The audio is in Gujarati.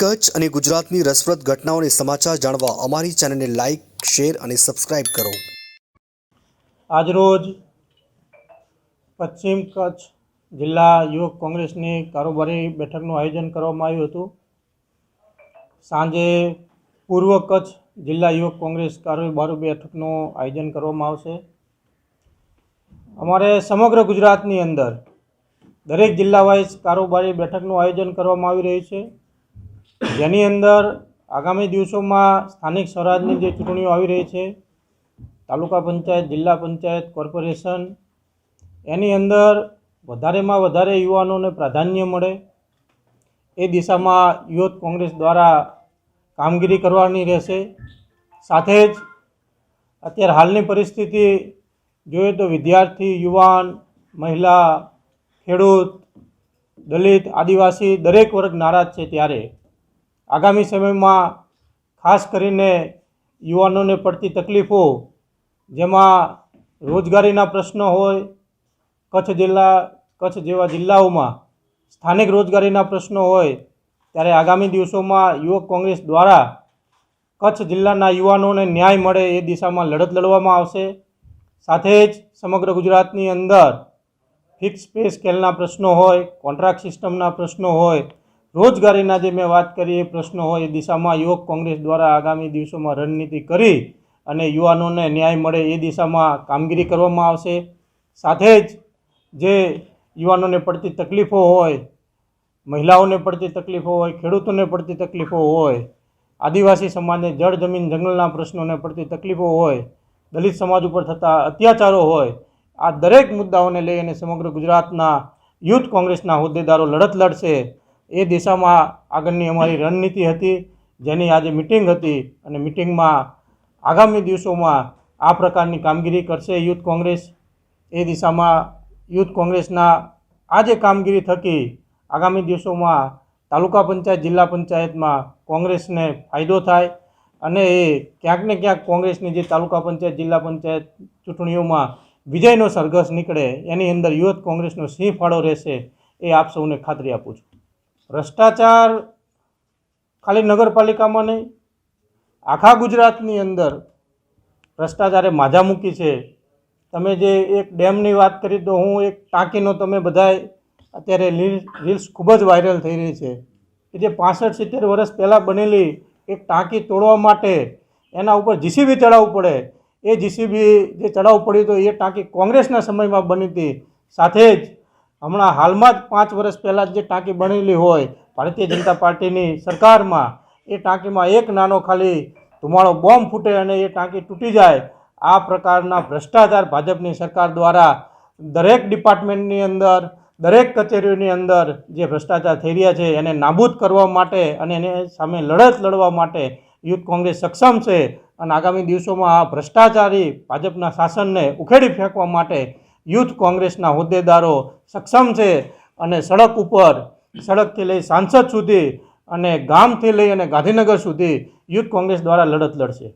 કચ્છ અને ગુજરાતની રસપ્રદ ઘટનાઓને સમાચાર જાણવા અમારી ચેનલને લાઇક શેર અને સબસ્ક્રાઇબ કરો. આજરોજ પશ્ચિમ કચ્છ જિલ્લા યુવક કોંગ્રેસની કારોબારી બેઠકનું આયોજન કરવામાં આવ્યું હતું. સાંજે પૂર્વ કચ્છ જિલ્લા યુવક કોંગ્રેસ કારોબારી બેઠકનું આયોજન કરવામાં આવશે. અમારે સમગ્ર ગુજરાતની અંદર દરેક જિલ્લા વાઇઝ કારોબારી બેઠકનું આયોજન કરવામાં આવી રહ્યું છે. જેની અંદર આગામી દિવસોમાં સ્થાનિક સ્વરાજની જે ચૂંટણીઓ આવી રહી છે, તાલુકા પંચાયત, જિલ્લા પંચાયત, કોર્પોરેશન, એની અંદર વધારેમાં વધારે યુવાનોને પ્રાધાન્ય મળે. એ દિશામાં યુવક કોંગ્રેસ દ્વારા કામગીરી કરવાની રહેશે. સાથે જ અત્યારે હાલની પરિસ્થિતિ જોઈએ તો વિદ્યાર્થી, યુવાન, મહિલા, ખેડૂત, દલિત, આદિવાસી દરેક વર્ગ નારાજ છે ત્યારે. આગામી સમયમાં ખાસ કરીને યુવાનોને પડતી તકલીફો, જેમાં રોજગારીના પ્રશ્નો હોય, કચ્છ જિલ્લા, કચ્છ જેવા જિલ્લાઓમાં સ્થાનિક રોજગારીના પ્રશ્નો હોય, ત્યારે આગામી દિવસોમાં યુવક કોંગ્રેસ દ્વારા કચ્છ જિલ્લાના યુવાનોને ન્યાય મળે એ દિશામાં લડત લડવામાં આવશે. સાથે જ સમગ્ર ગુજરાતની અંદર ફિક્સ પે સ્કેલના પ્રશ્નો હોય કોન્ટ્રાક્ટ સિસ્ટમના પ્રશ્નો હોય રોજગારીના જે મેં વાત કરી, એ પ્રશ્નો હોય, એ દિશામાં યુવક કોંગ્રેસ દ્વારા આગામી દિવસોમાં રણનીતિ કરી અને યુવાનોને ન્યાય મળે એ દિશામાં કામગીરી કરવામાં આવશે. સાથે જ જે યુવાનોને પડતી તકલીફો હોય, મહિલાઓને પડતી તકલીફો હોય, ખેડૂતોને પડતી તકલીફો હોય, આદિવાસી સમાજને, જળ, જમીન, જંગલના પ્રશ્નોને પડતી તકલીફો હોય, દલિત સમાજ ઉપર થતા અત્યાચારો હોય, આ દરેક મુદ્દાઓને લઈ અને સમગ્ર ગુજરાતના યુથ કોંગ્રેસના હોદ્દેદારો લડત લડશે. એ દિશામાં આગળની અમારી રણનીતિ હતી, જેની આજે મિટિંગ હતી અને મિટિંગમાં આગામી દિવસોમાં આ પ્રકારની કામગીરી કરશે યુથ કોંગ્રેસ. એ દિશામાં યુથ કોંગ્રેસના આ જે કામગીરી થકી આગામી દિવસોમાં તાલુકા પંચાયત, જિલ્લા પંચાયતમાં કોંગ્રેસને ફાયદો થાય અને એ ક્યાંક ને ક્યાંક કોંગ્રેસની જે તાલુકા પંચાયત, જિલ્લા પંચાયત ચૂંટણીઓમાં વિજયનો સરઘસ નીકળે, એની અંદર યુથ કોંગ્રેસનો સિંહ ફાળો રહેશે, એ આપ સૌને ખાતરી આપું છું. ભ્રષ્ટાચાર ખાલી નગરપાલિકામાં નહીં, આખા ગુજરાતની અંદર ભ્રષ્ટાચારે માજા મૂકી છે. તમે જે એક ડેમની વાત કરી, તો હું એક ટાંકીનો તમે બધાય અત્યારે રીલ્સ ખૂબ જ વાયરલ થઈ રહી છે કે જે પાસઠ સિત્તેર વર્ષ પહેલાં બનેલી એક ટાંકી તોડવા માટે એના ઉપર જીસીબી ચડાવવું પડે. એ જીસીબી જે ચડાવવું પડ્યું તો એ ટાંકી કોંગ્રેસના સમયમાં બની હતી. સાથે જ હમણાં હાલમાં જ પાંચ વર્ષ પહેલાં જ ટાંકી બનેલી હોય, ભારતીય જનતા પાર્ટીની સરકારમાં, એ ટાંકીમાં એક નાનો ખાલી ધુમાડો બોમ્બ ફૂટે અને એ ટાંકી તૂટી જાય. આ પ્રકારના ભ્રષ્ટાચાર ભાજપની સરકાર દ્વારા દરેક ડિપાર્ટમેન્ટની અંદર, દરેક કચેરીઓની અંદર જે ભ્રષ્ટાચાર થઈ રહ્યા છે, એને નાબૂદ કરવા માટે અને એને સામે લડત લડવા માટે યુથ કોંગ્રેસ સક્ષમ છે. અને આગામી દિવસોમાં આ ભ્રષ્ટાચારી ભાજપના શાસનને ઉખેડી ફેંકવા માટે યુથ કોંગ્રેસના હોદ્દેદારો સક્ષમ છે અને સડક ઉપર, સડકથી લઈ સાંસદ સુધી અને ગામથી લઈ અને ગાંધીનગર સુધી યુથ કોંગ્રેસ દ્વારા લડત લડશે.